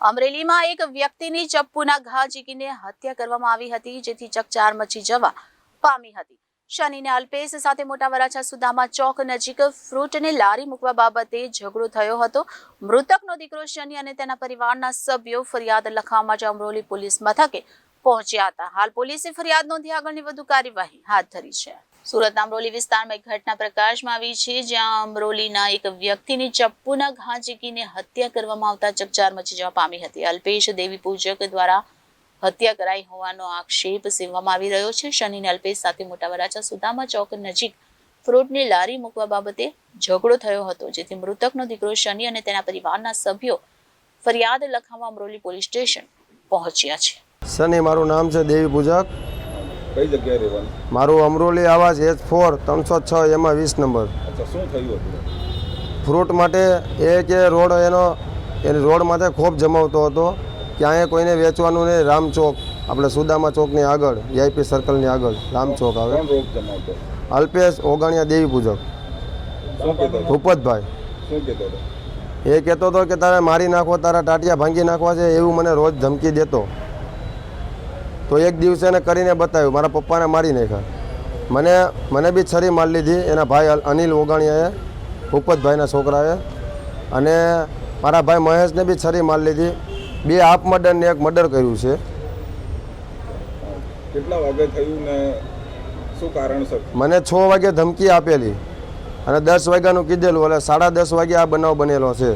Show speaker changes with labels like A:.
A: અમરેલીમાં એક વ્યક્તિની ચપ્પુના ઘા ઝીકીને હત્યા કરવામાં આવી હતી, જેથી ચકચાર મચી જવા પામી હતી. શનિને અલ્પેશ સાથે મોટા વરાછા સુદામા ચોક નજીક ફ્રૂટને લારી મૂકવા બાબતે ઝઘડો થયો હતો. મૃતકનો દીકરો શનિ અને તેના પરિવારના સભ્યો ફરિયાદ લખવા માટે અમરોલી પોલીસ મથકે પહોંચ્યા હતા. હાલ પોલીસે ફરિયાદ નોંધી આગળની વધુ કાર્યવાહી હાથ ધરી છે. સુરતના અમરોલી વિસ્તારમાં એક ઘટના પ્રકાશમાં આવી છે, જ્યાં અમરોલીના એક વ્યક્તિની ચપ્પુના ઘા ચીકીને હત્યા કરવામાં આવતા ચકચાર મચી જવા પામી હતી. અલ્પેશ દેવી પૂજક દ્વારા હત્યા કરાઈ હોવાનો આક્ષેપ સેવવામાં આવી રહ્યો છે. શનિને અલ્પેશ સાથે મોટા વરાછા સુદામા ચોક નજીક ફ્રૂટની લારી મૂકવા બાબતે ઝઘડો થયો હતો, જેથી મૃતકનો દીકરો શનિ અને તેના પરિવારના સભ્યો ફરિયાદ લખાવવા અમરોલી પોલીસ સ્ટેશન પહોંચ્યા છે.
B: સની મારું નામ છે દેવી પૂજક.
C: કઈ જગ્યાએ રહેવાનું?
B: મારું અમરોલી આવાસ એચ ફોર ત્રણસો છ એમાં વીસ નંબર.
C: શું થયું
B: ફ્રૂટ માટે એ કે રોડ એનો એની રોડ માટે ખૂબ જમાવતો હતો. ક્યાંય કોઈને વેચવાનું નહીં રામચોક આપણે સુદામા ચોકની આગળ વીઆઈપી સર્કલની આગળ રામચોક આવે. અલ્પેશ ઓગણિયા દેવી પૂજક. ભૂપતભાઈ. એ કહેતો હતો કે તારે મારી નાખો તારા ટાટિયા ભાંગી નાખવા છે એવું મને રોજ ધમકી દેતો. તો એક દિવસે એને કરીને બતાવ્યું મારા પપ્પાને મારી નાખ્યા. મને મને બી છરી મારી લીધી એના ભાઈ અનિલ ઓગાણીયાએ ભૂપતભાઈના છોકરાએ અને મારા ભાઈ મહેશને બી છરી મારી લીધી. બે હાફ મર્ડર ને એક મર્ડર કર્યું છે.
C: કેટલા વાગે થયું ને શું કારણ
B: મને છ વાગે ધમકી આપેલી અને દસ વાગ્યાનું કીધેલું એટલે સાડા દસ વાગે આ બનાવ બનેલો છે.